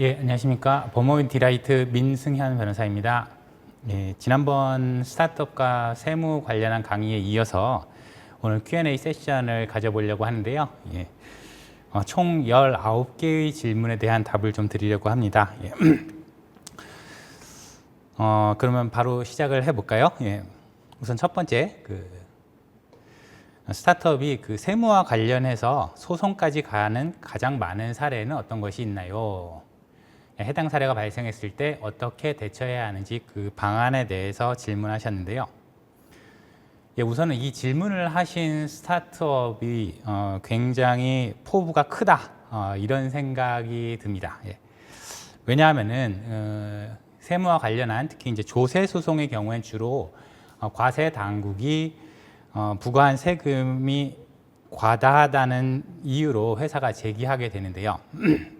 예, 안녕하십니까. 범어윈 디라이트 민승현 변호사입니다. 예, 지난번 스타트업과 세무 관련한 강의에 이어서 오늘 Q&A 세션을 가져보려고 하는데요. 예, 어, 총 19개의 질문에 대한 답을 좀 드리려고 합니다. 예. 어, 그러면 바로 시작을 해볼까요? 예, 우선 첫 번째, 그 스타트업이 그 세무와 관련해서 소송까지 가는 가장 많은 사례는 어떤 것이 있나요? 해당 사례가 발생했을 때 어떻게 대처해야 하는지 그 방안에 대해서 질문하셨는데요. 예, 우선은 이 질문을 하신 스타트업이 어, 굉장히 포부가 크다 어, 이런 생각이 듭니다. 예. 왜냐하면은 어, 세무와 관련한 특히 이제 조세 소송의 경우엔 주로 어, 과세 당국이 어, 부과한 세금이 과다하다는 이유로 회사가 제기하게 되는데요.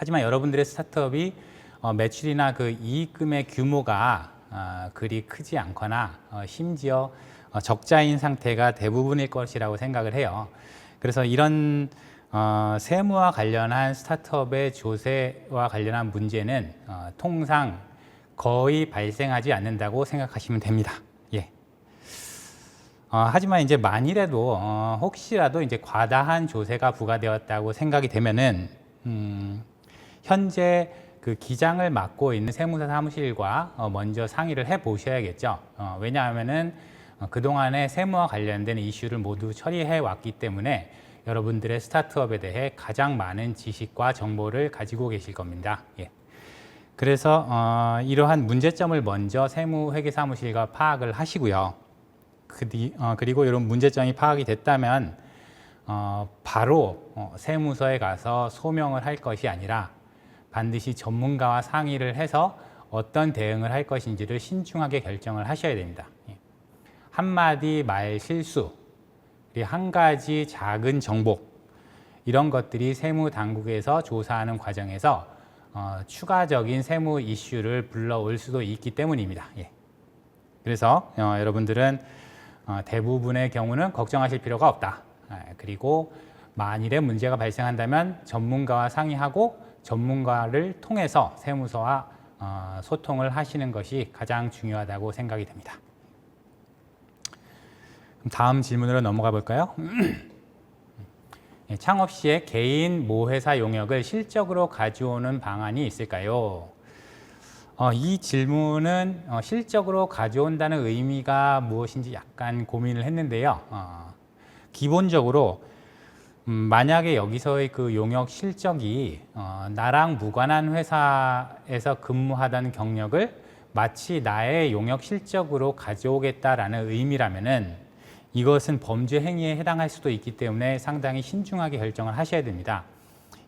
하지만 여러분들의 스타트업이 어, 매출이나 그 이익금의 규모가 어, 그리 크지 않거나 어, 심지어 어, 적자인 상태가 대부분일 것이라고 생각을 해요. 그래서 이런 어, 세무와 관련한 스타트업의 조세와 관련한 문제는 어, 통상 거의 발생하지 않는다고 생각하시면 됩니다. 예. 어, 하지만 이제 만일에도 어, 혹시라도 이제 과다한 조세가 부과되었다고 생각이 되면은 음, 현재 그 기장을 맡고 있는 세무사 사무실과 어, 먼저 상의를 해 보셔야겠죠. 어, 왜냐하면은 어, 그동안에 세무와 관련된 이슈를 모두 처리해 왔기 때문에 여러분들의 스타트업에 대해 가장 많은 지식과 정보를 가지고 계실 겁니다. 예. 그래서 어, 이러한 문제점을 먼저 세무회계사무실과 파악을 하시고요. 그 뒤, 어, 그리고 이런 문제점이 파악이 됐다면 어, 바로 어, 세무서에 가서 소명을 할 것이 아니라 반드시 전문가와 상의를 해서 어떤 대응을 할 것인지를 신중하게 결정을 하셔야 됩니다. 예. 한마디 말 실수, 한 가지 작은 정보, 이런 것들이 세무 당국에서 조사하는 과정에서 어, 추가적인 세무 이슈를 불러올 수도 있기 때문입니다. 예. 그래서 어, 여러분들은 어, 대부분의 경우는 걱정하실 필요가 없다. 아, 그리고 만일에 문제가 발생한다면 전문가와 상의하고 전문가를 통해서 세무서와 어, 소통을 하시는 것이 가장 중요하다고 생각이 됩니다. 다음 질문으로 넘어가 볼까요? 예, 창업 시에 개인 모회사 용역을 실적으로 가져오는 방안이 있을까요? 어, 이 질문은 어, 실적으로 가져온다는 의미가 무엇인지 약간 고민을 했는데요. 어, 기본적으로 음, 만약에 여기서의 그 용역 실적이 어, 나랑 무관한 회사에서 근무하던 경력을 마치 나의 용역 실적으로 가져오겠다라는 의미라면은 이것은 범죄 행위에 해당할 수도 있기 때문에 상당히 신중하게 결정을 하셔야 됩니다.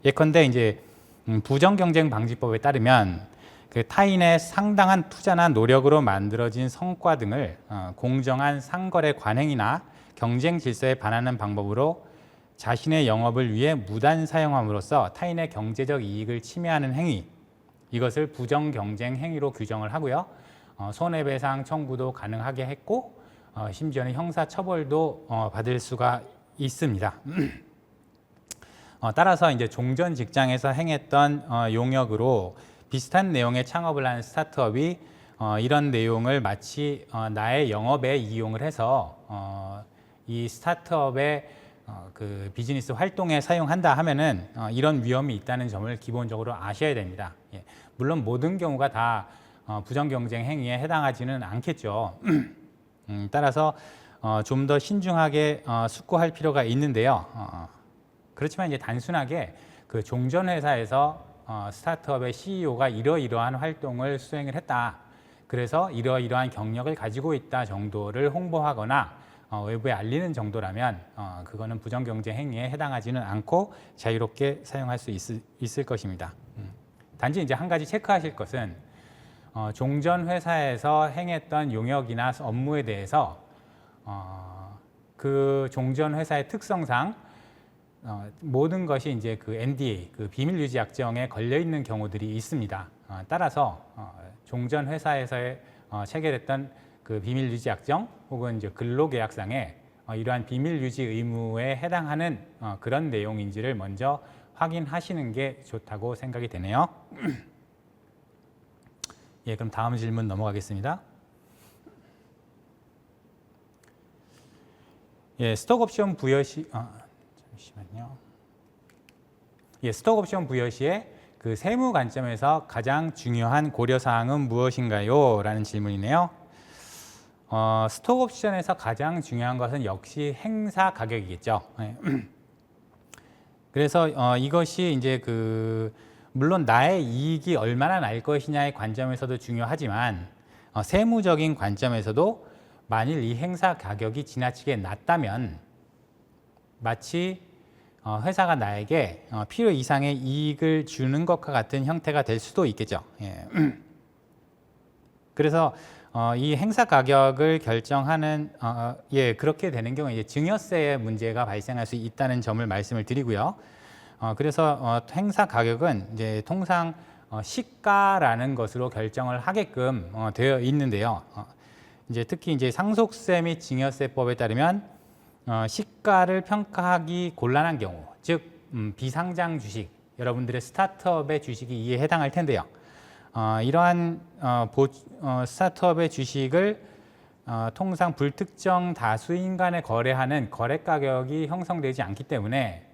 예컨대 이제 음, 부정 경쟁 방지법에 따르면 그 타인의 상당한 투자나 노력으로 만들어진 성과 등을 어, 공정한 상거래 관행이나 경쟁 질서에 반하는 방법으로 자신의 영업을 위해 무단 사용함으로써 타인의 경제적 이익을 침해하는 행위 이것을 부정 경쟁 행위로 규정을 하고요. 어, 손해배상 청구도 가능하게 했고 어, 심지어는 형사 처벌도 어, 받을 수가 있습니다. 어, 따라서 이제 종전 직장에서 행했던 어, 용역으로 비슷한 내용의 창업을 한 스타트업이 어, 이런 내용을 마치 어, 나의 영업에 이용을 해서 어, 이 스타트업의 어, 그 비즈니스 활동에 사용한다 하면은 어, 이런 위험이 있다는 점을 기본적으로 아셔야 됩니다. 예. 물론 모든 경우가 다 어, 부정 경쟁 행위에 해당하지는 않겠죠. 음, 따라서 어, 좀더 신중하게 어, 숙고할 필요가 있는데요. 어, 그렇지만 이제 단순하게 그 종전 회사에서 어, 스타트업의 CEO가 이러이러한 활동을 수행을 했다. 그래서 이러이러한 경력을 가지고 있다 정도를 홍보하거나 어, 외부에 알리는 정도라면 어, 그거는 부정 경쟁 행위에 해당하지는 않고 자유롭게 사용할 수 있을, 있을 것입니다. 음. 단지 이제 한 가지 체크하실 것은 어, 종전 회사에서 행했던 용역이나 업무에 대해서 어, 그 종전 회사의 특성상 어, 모든 것이 이제 그 NDA, 그 비밀 유지 약정에 걸려 있는 경우들이 있습니다. 어, 따라서 어, 종전 회사에서의 어, 체결했던 그 비밀 유지 약정 혹은 이제 근로계약상에 어, 이러한 비밀 유지 의무에 해당하는 어, 그런 내용인지를 먼저 확인하시는 게 좋다고 생각이 되네요. 예, 그럼 다음 질문 넘어가겠습니다. 예, 스톡 옵션 부여 시 아, 잠시만요. 예, 스톡 옵션 부여 시에 그 세무 관점에서 가장 중요한 고려 사항은 무엇인가요? 라는 질문이네요. 어, 스톡 옵션에서 가장 중요한 것은 역시 행사 가격이겠죠. 예. 그래서 어, 이것이 이제 그 물론 나의 이익이 얼마나 날 것이냐의 관점에서도 중요하지만 어, 세무적인 관점에서도 만일 이 행사 가격이 지나치게 낮다면 마치 어, 회사가 나에게 어, 필요 이상의 이익을 주는 것과 같은 형태가 될 수도 있겠죠. 예. 그래서 어, 이 행사 가격을 결정하는 어, 예 그렇게 되는 경우 이제 증여세의 문제가 발생할 수 있다는 점을 말씀을 드리고요. 어, 그래서 어, 행사 가격은 이제 통상 어, 시가라는 것으로 결정을 하게끔 어, 되어 있는데요. 어, 이제 특히 이제 상속세 및 증여세법에 따르면 어, 시가를 평가하기 곤란한 경우, 즉 음, 비상장 주식, 여러분들의 스타트업의 주식이 이에 해당할 텐데요. 어, 이러한 어, 보, 어, 스타트업의 주식을 어, 통상 불특정 다수인 간에 거래하는 거래 가격이 형성되지 않기 때문에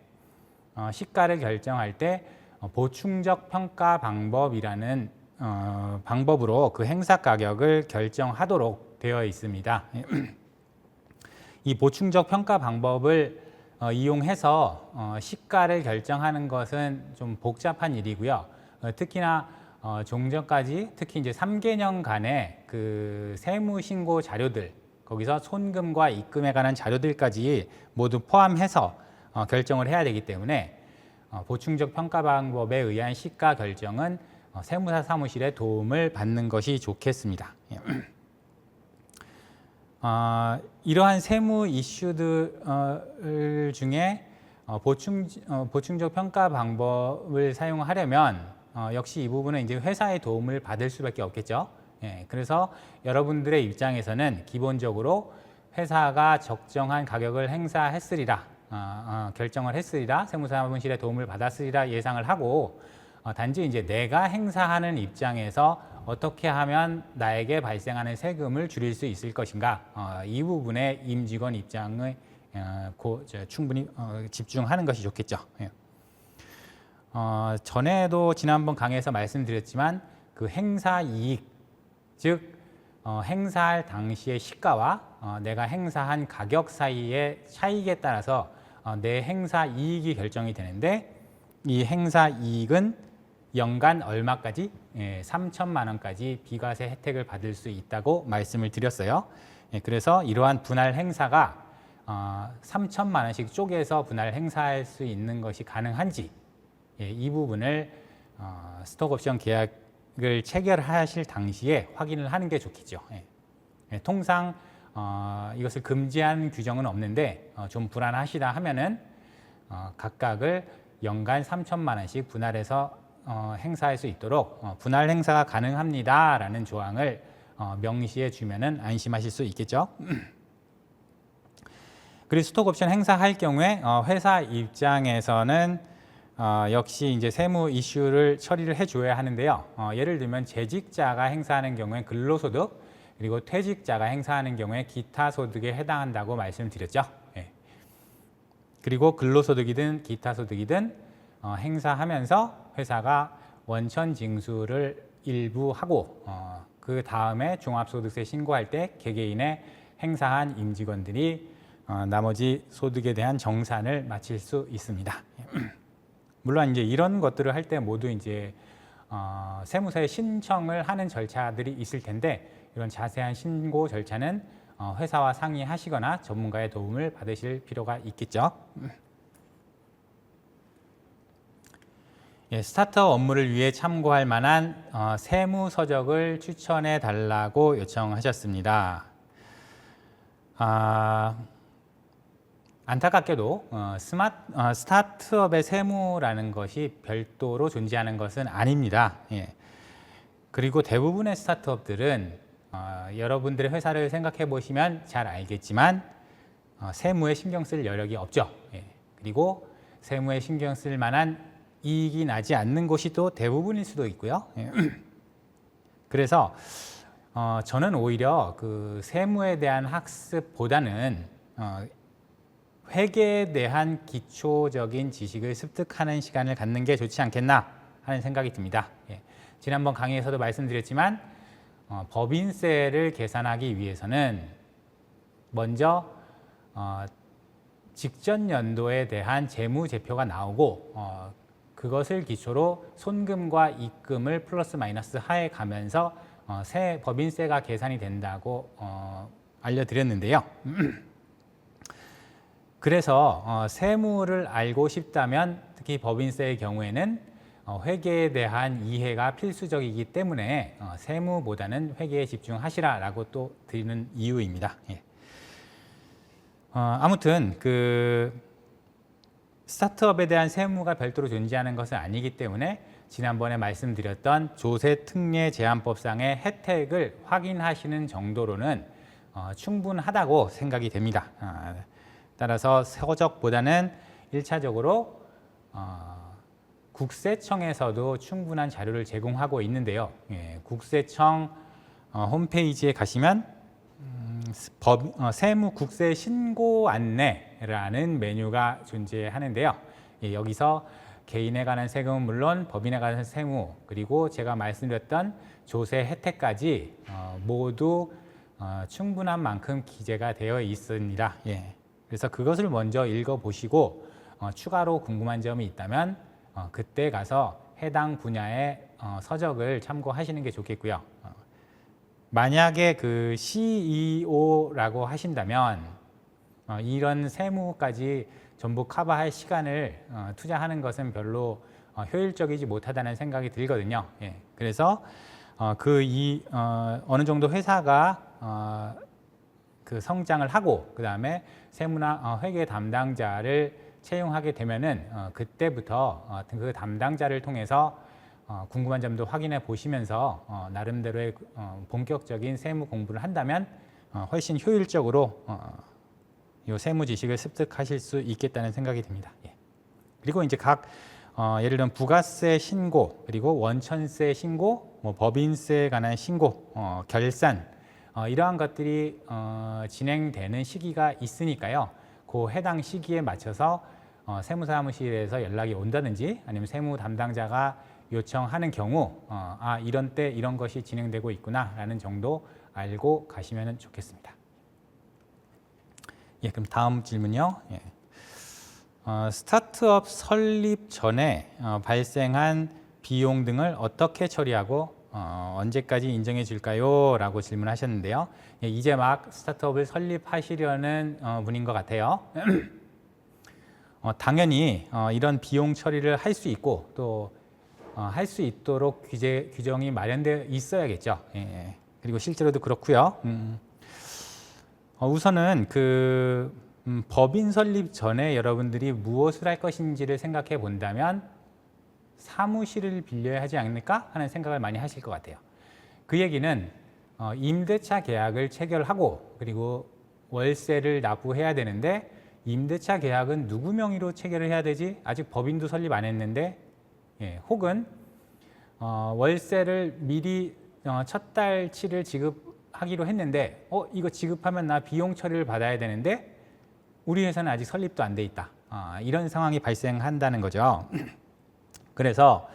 어, 시가를 결정할 때 어, 보충적 평가 방법이라는 어, 방법으로 그 행사 가격을 결정하도록 되어 있습니다. 이 보충적 평가 방법을 어, 이용해서 어, 시가를 결정하는 것은 좀 복잡한 일이고요. 어, 특히나 어, 종전까지 특히 이제 3개년 간의 그 세무 신고 자료들 거기서 손금과 입금에 관한 자료들까지 모두 포함해서 어, 결정을 해야 되기 때문에 어, 보충적 평가 방법에 의한 시가 결정은 어, 세무사 사무실의 도움을 받는 것이 좋겠습니다. 예. 어, 이러한 세무 이슈들 중에 어, 보충 어, 보충적 평가 방법을 사용하려면 어, 역시 이 부분은 이제 회사의 도움을 받을 수밖에 없겠죠. 예, 그래서 여러분들의 입장에서는 기본적으로 회사가 적정한 가격을 행사했으리라 어, 어, 결정을 했으리라 세무사무실의 도움을 받았으리라 예상을 하고 어, 단지 이제 내가 행사하는 입장에서 어떻게 하면 나에게 발생하는 세금을 줄일 수 있을 것인가 어, 이 부분에 임직원 입장을 어, 고, 저, 충분히 어, 집중하는 것이 좋겠죠. 예. 어, 전에도 지난번 강의에서 말씀드렸지만 그 행사 이익 즉 어, 행사할 당시의 시가와 어, 내가 행사한 가격 사이의 차익에 따라서 어, 내 행사 이익이 결정이 되는데 이 행사 이익은 연간 얼마까지 예, 3천만 원까지 비과세 혜택을 받을 수 있다고 말씀을 드렸어요. 예, 그래서 이러한 분할 행사가 어, 3천만 원씩 쪼개서 분할 행사할 수 있는 것이 가능한지 예, 이 부분을 어, 스톡옵션 계약을 체결하실 당시에 확인을 하는 게 좋겠죠. 예. 예, 통상 어, 이것을 금지하는 규정은 없는데 어, 좀 불안하시다 하면은 어, 각각을 연간 3천만 원씩 분할해서 어, 행사할 수 있도록 어, 분할 행사가 가능합니다라는 조항을 어, 명시해 주면은 안심하실 수 있겠죠. 그리고 스톡옵션 행사할 경우에 어, 회사 입장에서는 어, 역시 이제 세무 이슈를 처리를 해줘야 하는데요. 어, 예를 들면 재직자가 행사하는 경우에 근로소득 그리고 퇴직자가 행사하는 경우에 기타 소득에 해당한다고 말씀드렸죠. 예. 그리고 근로소득이든 기타 소득이든 어, 행사하면서 회사가 원천 징수를 일부 하고 어, 그 다음에 종합소득세 신고할 때 개개인의 행사한 임직원들이 어, 나머지 소득에 대한 정산을 마칠 수 있습니다. 물론 이제 이런 것들을 할 때 모두 이제 어, 세무서에 신청을 하는 절차들이 있을 텐데 이런 자세한 신고 절차는 어, 회사와 상의하시거나 전문가의 도움을 받으실 필요가 있겠죠. 예, 스타트업 업무를 위해 참고할 만한 어, 세무 서적을 추천해 달라고 요청하셨습니다. 아, 안타깝게도 어, 스마트, 어, 스타트업의 세무라는 것이 별도로 존재하는 것은 아닙니다. 예. 그리고 대부분의 스타트업들은 어, 여러분들의 회사를 생각해 보시면 잘 알겠지만 어, 세무에 신경 쓸 여력이 없죠. 예. 그리고 세무에 신경 쓸 만한 이익이 나지 않는 곳이 또 대부분일 수도 있고요. 예. 그래서 어, 저는 오히려 그 세무에 대한 학습보다는 어, 회계에 대한 기초적인 지식을 습득하는 시간을 갖는 게 좋지 않겠나 하는 생각이 듭니다. 예. 지난번 강의에서도 말씀드렸지만 어, 법인세를 계산하기 위해서는 먼저 어, 직전 연도에 대한 재무 제표가 나오고 어, 그것을 기초로 손금과 입금을 플러스 마이너스 하에 가면서 어, 세 법인세가 계산이 된다고 어, 알려드렸는데요. 그래서 어, 세무를 알고 싶다면 특히 법인세의 경우에는 어, 회계에 대한 이해가 필수적이기 때문에 어, 세무보다는 회계에 집중하시라라고 또 드리는 이유입니다. 예. 어, 아무튼 그 스타트업에 대한 세무가 별도로 존재하는 것은 아니기 때문에 지난번에 말씀드렸던 조세 특례 제한법상의 혜택을 확인하시는 정도로는 어, 충분하다고 생각이 됩니다. 아, 따라서 서적보다는 일차적으로 어, 국세청에서도 충분한 자료를 제공하고 있는데요. 예, 국세청 어, 홈페이지에 가시면 음, 법, 어, 세무 국세 신고 안내라는 메뉴가 존재하는데요. 예, 여기서 개인에 관한 세금은 물론 법인에 관한 세무 그리고 제가 말씀드렸던 조세 혜택까지 어, 모두 어, 충분한 만큼 기재가 되어 있습니다. 예. 그래서 그것을 먼저 읽어보시고 어, 추가로 궁금한 점이 있다면 어, 그때 가서 해당 분야의 어, 서적을 참고하시는 게 좋겠고요. 어, 만약에 그 CEO라고 하신다면 어, 이런 세무까지 전부 커버할 시간을 어, 투자하는 것은 별로 어, 효율적이지 못하다는 생각이 들거든요. 예, 그래서 어, 그이 어, 어느 정도 회사가 어, 그 성장을 하고 그 다음에 세무나 어, 회계 담당자를 채용하게 되면은 어, 그때부터 어, 그 담당자를 통해서 어, 궁금한 점도 확인해 보시면서 어, 나름대로의 어, 본격적인 세무 공부를 한다면 어, 훨씬 효율적으로 어, 요 세무 지식을 습득하실 수 있겠다는 생각이 듭니다. 예. 그리고 이제 각 어, 예를 들면 부가세 신고 그리고 원천세 신고, 뭐 법인세에 관한 신고, 어, 결산 어, 이러한 것들이 어, 진행되는 시기가 있으니까요. 그 해당 시기에 맞춰서 어, 세무사무실에서 연락이 온다든지 아니면 세무 담당자가 요청하는 경우 어, 아 이런 때 이런 것이 진행되고 있구나라는 정도 알고 가시면 좋겠습니다. 예, 그럼 다음 질문요. 예. 어, 스타트업 설립 전에 어, 발생한 비용 등을 어떻게 처리하고 어, 언제까지 인정해 줄까요? 라고 질문하셨는데요. 예, 이제 막 스타트업을 설립하시려는 어, 분인 것 같아요. 어, 당연히 어, 이런 비용 처리를 할 수 있고 또 할수 있도록 규제, 규정이 마련되어 있어야겠죠. 예, 예. 그리고 실제로도 그렇고요. 음. 어, 우선은 그 음, 법인 설립 전에 여러분들이 무엇을 할 것인지를 생각해 본다면 사무실을 빌려야 하지 않을까 하는 생각을 많이 하실 것 같아요. 그 얘기는 어, 임대차 계약을 체결하고 그리고 월세를 납부해야 되는데 임대차 계약은 누구 명의로 체결을 해야 되지? 아직 법인도 설립 안 했는데 예, 혹은 어, 월세를 미리 어, 첫 달치를 지급하기로 했는데 어 이거 지급하면 나 비용 처리를 받아야 되는데 우리 회사는 아직 설립도 안 돼 있다. 어, 이런 상황이 발생한다는 거죠. 그래서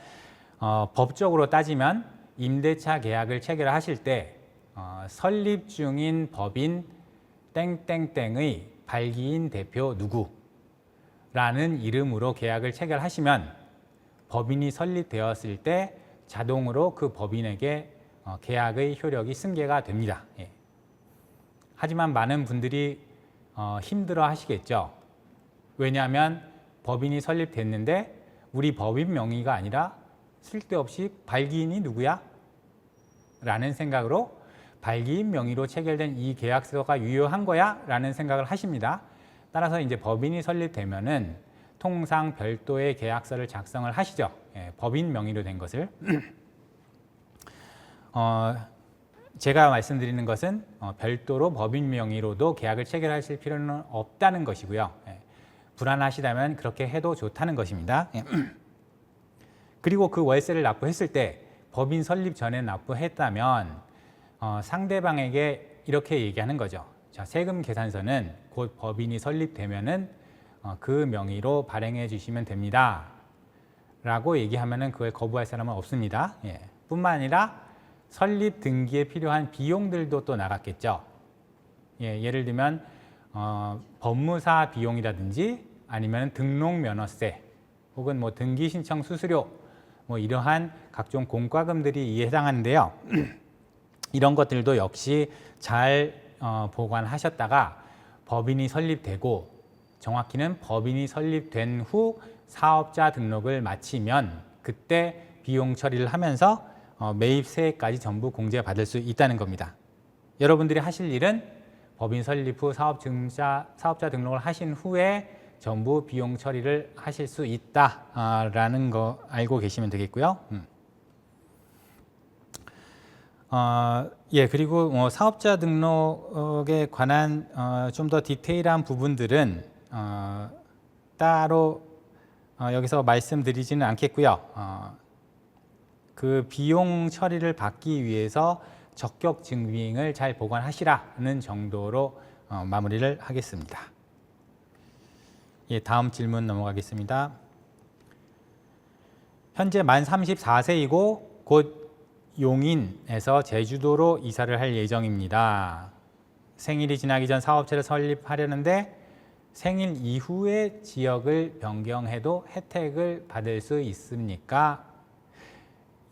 어, 법적으로 따지면 임대차 계약을 체결하실 때 어, 설립 중인 법인 땡땡땡의 발기인 대표 누구라는 이름으로 계약을 체결하시면 법인이 설립되었을 때 자동으로 그 법인에게 어, 계약의 효력이 승계가 됩니다. 예. 하지만 많은 분들이 어, 힘들어 하시겠죠. 왜냐하면 법인이 설립됐는데 우리 법인 명의가 아니라 쓸데없이 발기인이 누구야? 라는 생각으로 발기인 명의로 체결된 이 계약서가 유효한 거야? 라는 생각을 하십니다. 따라서 이제 법인이 설립되면은 통상 별도의 계약서를 작성을 하시죠. 예, 법인 명의로 된 것을. 어, 제가 말씀드리는 것은 어, 별도로 법인 명의로도 계약을 체결하실 필요는 없다는 것이고요. 예, 불안하시다면 그렇게 해도 좋다는 것입니다. 예. 그리고 그 월세를 납부했을 때 법인 설립 전에 납부했다면 어, 상대방에게 이렇게 얘기하는 거죠. 자, 세금 계산서는 곧 법인이 설립되면은 어, 그 명의로 발행해 주시면 됩니다. 라고 얘기하면은 그걸 거부할 사람은 없습니다. 예. 뿐만 아니라 설립 등기에 필요한 비용들도 또 나갔겠죠. 예, 예를 들면 어, 법무사 비용이라든지 아니면 등록 면허세 혹은 뭐 등기 신청 수수료 뭐 이러한 각종 공과금들이 이에 해당하는데요. 이런 것들도 역시 잘 어, 보관하셨다가 법인이 설립되고 정확히는 법인이 설립된 후 사업자 등록을 마치면 그때 비용 처리를 하면서 어, 매입세까지 전부 공제받을 수 있다는 겁니다. 여러분들이 하실 일은 법인 설립 후 사업증자 사업자 등록을 하신 후에 전부 비용 처리를 하실 수 있다라는 거 알고 계시면 되겠고요. 음. 어, 예, 그리고 뭐 사업자 등록에 관한 어, 좀 더 디테일한 부분들은 어, 따로 어, 여기서 말씀드리지는 않겠고요. 어, 그 비용 처리를 받기 위해서 적격 증빙을 잘 보관하시라는 정도로 어, 마무리를 하겠습니다. 예, 다음 질문 넘어가겠습니다. 현재 만 34세이고 곧 용인에서 제주도로 이사를 할 예정입니다. 생일이 지나기 전 사업체를 설립하려는데 생일 이후에 지역을 변경해도 혜택을 받을 수 있습니까?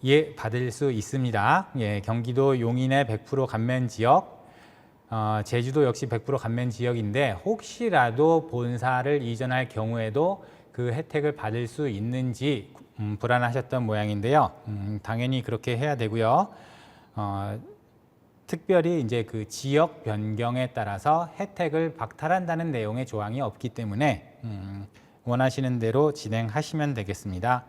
예, 받을 수 있습니다. 예, 경기도 용인의 100% 감면 지역, 어, 제주도 역시 100% 감면 지역인데 혹시라도 본사를 이전할 경우에도 그 혜택을 받을 수 있는지 음, 불안하셨던 모양인데요. 음, 당연히 그렇게 해야 되고요. 어, 특별히 이제 그 지역 변경에 따라서 혜택을 박탈한다는 내용의 조항이 없기 때문에 음, 원하시는 대로 진행하시면 되겠습니다.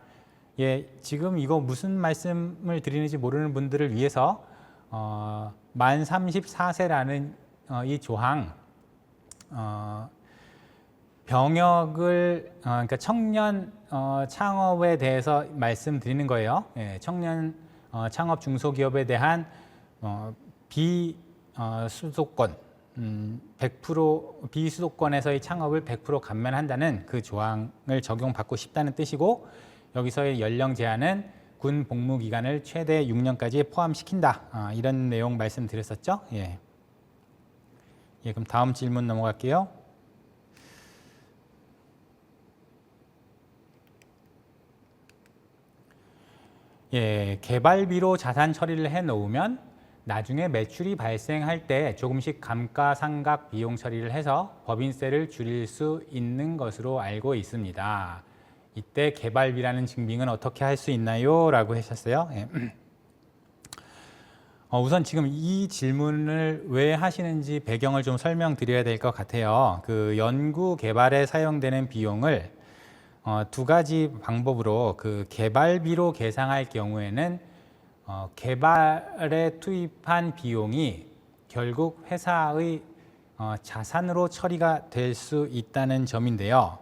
예, 지금 이거 무슨 말씀을 드리는지 모르는 분들을 위해서 어, 만 34세라는 어, 이 조항 어, 병역을 어, 그러니까 청년 어, 창업에 대해서 말씀드리는 거예요. 예, 청년 어, 창업 중소기업에 대한 어, 비수도권 음, 100% 비수도권에서의 창업을 100% 감면한다는 그 조항을 적용받고 싶다는 뜻이고 여기서의 연령 제한은 군 복무 기간을 최대 6년까지 포함시킨다. 아, 이런 내용 말씀드렸었죠. 예. 예, 그럼 다음 질문 넘어갈게요. 예, 개발비로 자산 처리를 해 놓으면 나중에 매출이 발생할 때 조금씩 감가상각 비용 처리를 해서 법인세를 줄일 수 있는 것으로 알고 있습니다. 이때 개발비라는 증빙은 어떻게 할 수 있나요? 라고 하셨어요. 예. 어, 우선 지금 이 질문을 왜 하시는지 배경을 좀 설명드려야 될 것 같아요. 그 연구 개발에 사용되는 비용을 어, 두 가지 방법으로 그 개발비로 계상할 경우에는 어, 개발에 투입한 비용이 결국 회사의 어, 자산으로 처리가 될 수 있다는 점인데요.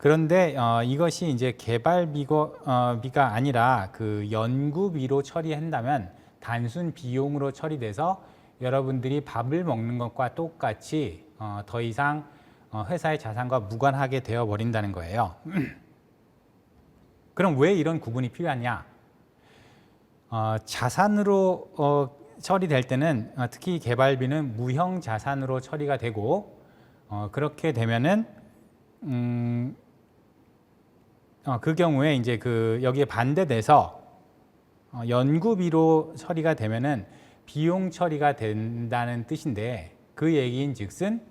그런데 어, 이것이 이제 개발비가 어, 아니라 그 연구비로 처리한다면 단순 비용으로 처리돼서 여러분들이 밥을 먹는 것과 똑같이 어, 더 이상 어, 회사의 자산과 무관하게 되어 버린다는 거예요. 그럼 왜 이런 구분이 필요하냐? 어, 자산으로 어, 처리될 때는 어, 특히 개발비는 무형 자산으로 처리가 되고 어, 그렇게 되면은 음, 어, 그 경우에 이제 그 여기에 반대돼서 어, 연구비로 처리가 되면은 비용 처리가 된다는 뜻인데 그 얘기인 즉슨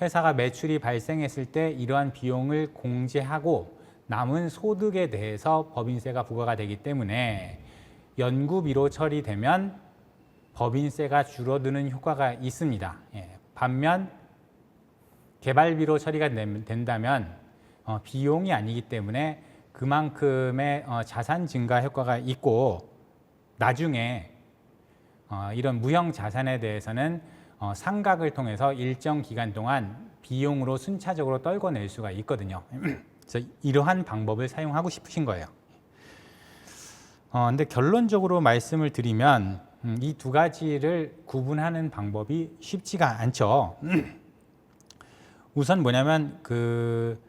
회사가 매출이 발생했을 때 이러한 비용을 공제하고 남은 소득에 대해서 법인세가 부과가 되기 때문에 연구비로 처리되면 법인세가 줄어드는 효과가 있습니다. 예. 반면 개발비로 처리가 된다면 어, 비용이 아니기 때문에 그만큼의 어, 자산 증가 효과가 있고 나중에 어, 이런 무형 자산에 대해서는 어, 상각을 통해서 일정 기간 동안 비용으로 순차적으로 떨궈낼 수가 있거든요. 그래서 이러한 방법을 사용하고 싶으신 거예요. 어, 근데 결론적으로 말씀을 드리면 음, 이두 가지를 구분하는 방법이 쉽지가 않죠. 우선 뭐냐면 그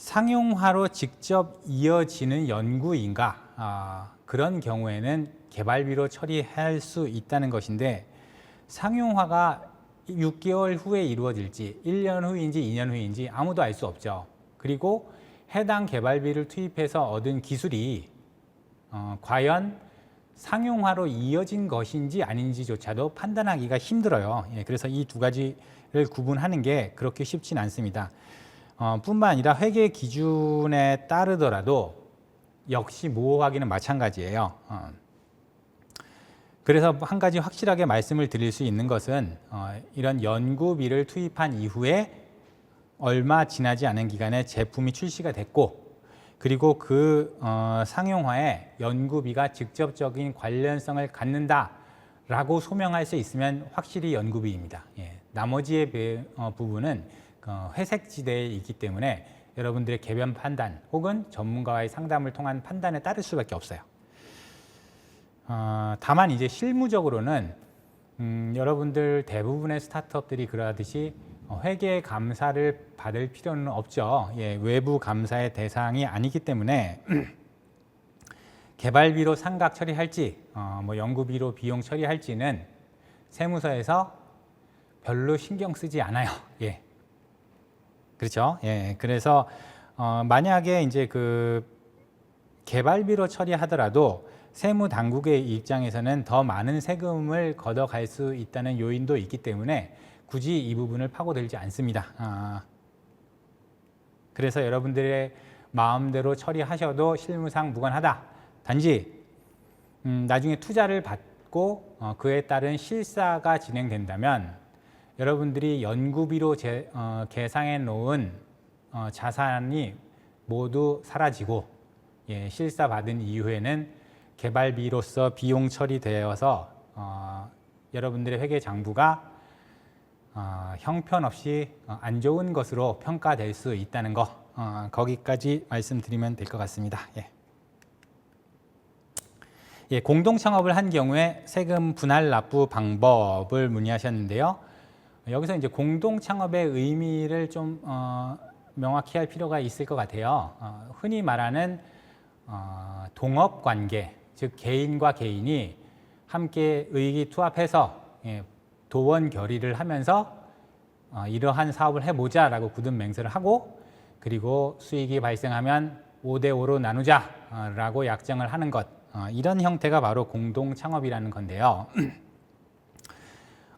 상용화로 직접 이어지는 연구인가 아, 그런 경우에는 개발비로 처리할 수 있다는 것인데 상용화가 6개월 후에 이루어질지 1년 후인지 2년 후인지 아무도 알 수 없죠. 그리고 해당 개발비를 투입해서 얻은 기술이 어, 과연 상용화로 이어진 것인지 아닌지조차도 판단하기가 힘들어요. 예, 그래서 이 두 가지를 구분하는 게 그렇게 쉽진 않습니다. 어, 뿐만 아니라 회계 기준에 따르더라도 역시 모호하기는 마찬가지예요. 어. 그래서 한 가지 확실하게 말씀을 드릴 수 있는 것은 어, 이런 연구비를 투입한 이후에 얼마 지나지 않은 기간에 제품이 출시가 됐고 그리고 그 어, 상용화에 연구비가 직접적인 관련성을 갖는다라고 소명할 수 있으면 확실히 연구비입니다. 예, 나머지의 부분은 어, 회색 지대에 있기 때문에 여러분들의 개변 판단 혹은 전문가와의 상담을 통한 판단에 따를 수밖에 없어요. 어, 다만 이제 실무적으로는 음, 여러분들 대부분의 스타트업들이 그러하듯이 어, 회계 감사를 받을 필요는 없죠. 예, 외부 감사의 대상이 아니기 때문에 개발비로 상각 처리할지, 어, 뭐 연구비로 비용 처리할지는 세무서에서 별로 신경 쓰지 않아요. 예, 그렇죠. 예, 그래서 어, 만약에 이제 그 개발비로 처리하더라도 세무 당국의 입장에서는 더 많은 세금을 걷어갈 수 있다는 요인도 있기 때문에 굳이 이 부분을 파고들지 않습니다. 아, 그래서 여러분들의 마음대로 처리하셔도 실무상 무관하다. 단지 음, 나중에 투자를 받고 어, 그에 따른 실사가 진행된다면 여러분들이 연구비로 제, 어, 계상해 놓은 어, 자산이 모두 사라지고 예, 실사 받은 이후에는 개발비로서 비용 처리되어서 어, 여러분들의 회계 장부가 어, 형편없이 어, 안 좋은 것으로 평가될 수 있다는 거 어, 거기까지 말씀드리면 될 것 같습니다. 예. 예, 공동 창업을 한 경우에 세금 분할 납부 방법을 문의하셨는데요. 여기서 이제 공동 창업의 의미를 좀 어, 명확히 할 필요가 있을 것 같아요. 어, 흔히 말하는 어, 동업 관계, 즉 개인과 개인이 함께 의기투합해서 예, 도원 결의를 하면서 어, 이러한 사업을 해보자라고 굳은 맹세를 하고 그리고 수익이 발생하면 5대 5로 나누자라고 약정을 하는 것 어, 이런 형태가 바로 공동 창업이라는 건데요.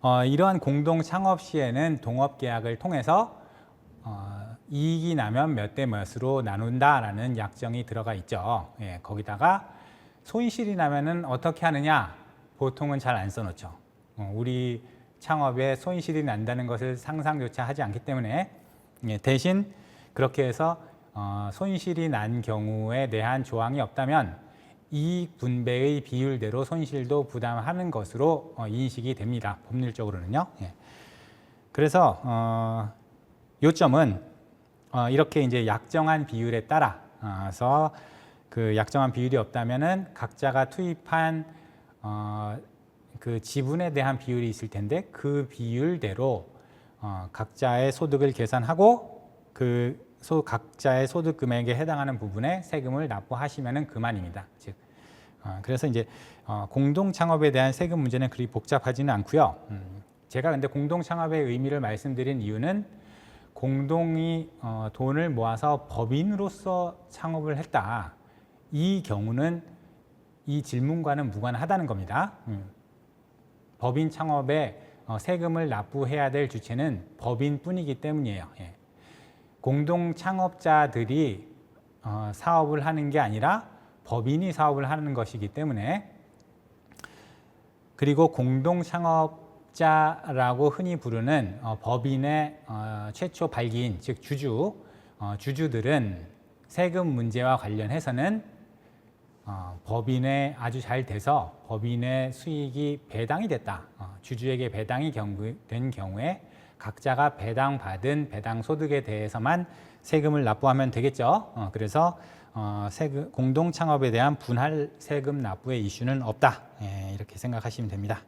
어, 이러한 공동 창업 시에는 동업 계약을 통해서 어, 이익이 나면 몇 대 몇으로 나눈다라는 약정이 들어가 있죠. 예, 거기다가 손실이 나면은 어떻게 하느냐? 보통은 잘 안 써놓죠. 어, 우리 창업에 손실이 난다는 것을 상상조차 하지 않기 때문에 예, 대신 그렇게 해서 어, 손실이 난 경우에 대한 조항이 없다면 이익 분배의 비율대로 손실도 부담하는 것으로 어, 인식이 됩니다. 법률적으로는요. 예. 그래서 어, 요점은 어, 이렇게 이제 약정한 비율에 따라서 그 약정한 비율이 없다면은 각자가 투입한 어, 그 지분에 대한 비율이 있을 텐데 그 비율대로 어, 각자의 소득을 계산하고 그 소, 각자의 소득 금액에 해당하는 부분에 세금을 납부하시면은 그만입니다. 즉, 어, 그래서 이제 어, 공동 창업에 대한 세금 문제는 그리 복잡하지는 않고요. 음, 제가 근데 공동 창업의 의미를 말씀드린 이유는 공동이 어, 돈을 모아서 법인으로서 창업을 했다. 이 경우는 이 질문과는 무관하다는 겁니다. 음. 법인 창업에 어, 세금을 납부해야 될 주체는 법인뿐이기 때문이에요. 예. 공동 창업자들이 어, 사업을 하는 게 아니라 법인이 사업을 하는 것이기 때문에 그리고 공동 창업자라고 흔히 부르는 어, 법인의 어, 최초 발기인 즉 주주 어, 주주들은 세금 문제와 관련해서는 어, 법인에 아주 잘 돼서 법인의 수익이 배당이 됐다. 어, 주주에게 배당이 된 경우에 각자가 배당 받은 배당 소득에 대해서만 세금을 납부하면 되겠죠. 어, 그래서 어, 세금, 공동 창업에 대한 분할 세금 납부의 이슈는 없다. 예, 이렇게 생각하시면 됩니다.